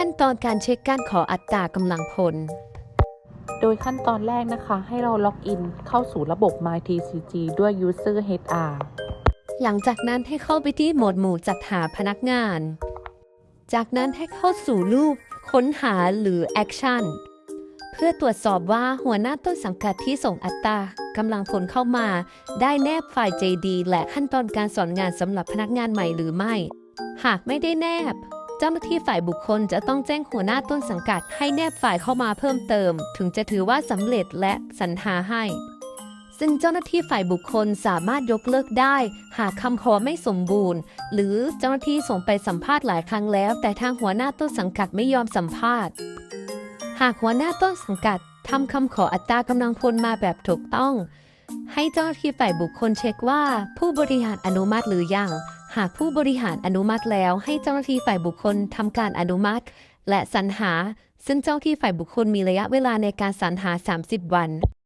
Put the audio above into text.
ขั้นตอนการเช็คการขออัตรากำลังพล โดยขั้นตอนแรกนะคะ ให้เราล็อกอินเข้าสู่ระบบ MyTCG ด้วย User HR หลังจากนั้นให้เข้าไปที่โหมดหมู่จัดหาพนักงาน จากนั้นให้เข้าสู่รูป ค้นหาหรือ Action เพื่อตรวจสอบว่าหัวหน้าต้นสังกัดที่ส่งอัตรากำลังผลเข้ามา ได้แนบไฟล์ JD และขั้นตอนการสอนงานสำหรับพนักงานใหม่หรือไม่ หากไม่ได้แนบเจ้าหน้าที่ฝ่ายบุคคลจะต้องแจ้งหัวหน้าต้นสังกัดให้แนบไฟล์เข้ามาเพิ่มเติม ถึงจะถือว่าสำเร็จและสรรหาให้ ซึ่งเจ้าหน้าที่ฝ่ายบุคคลสามารถยกเลิกได้ หากคำขอไม่สมบูรณ์ หรือเจ้าหน้าที่ส่งไปสัมภาษณ์หลายครั้งแล้ว แต่ทางหัวหน้าต้นสังกัดไม่ยอมสัมภาษณ์ หากหัวหน้าต้นสังกัดทำคำขออัตรากำลังพลมาแบบถูกต้อง ให้เจ้าหน้าที่ฝ่ายบุคคลเช็คว่า ผู้บริหารอนุมัติหรือยัง หากผู้บริหารอนุมัติแล้วให้เจ้าหน้าที่ฝ่ายบุคคลทำการอนุมัติ และสรรหา ซึ่งเจ้าหน้าที่ฝ่ายบุคคลมีระยะเวลาในการสรรหา 30 วัน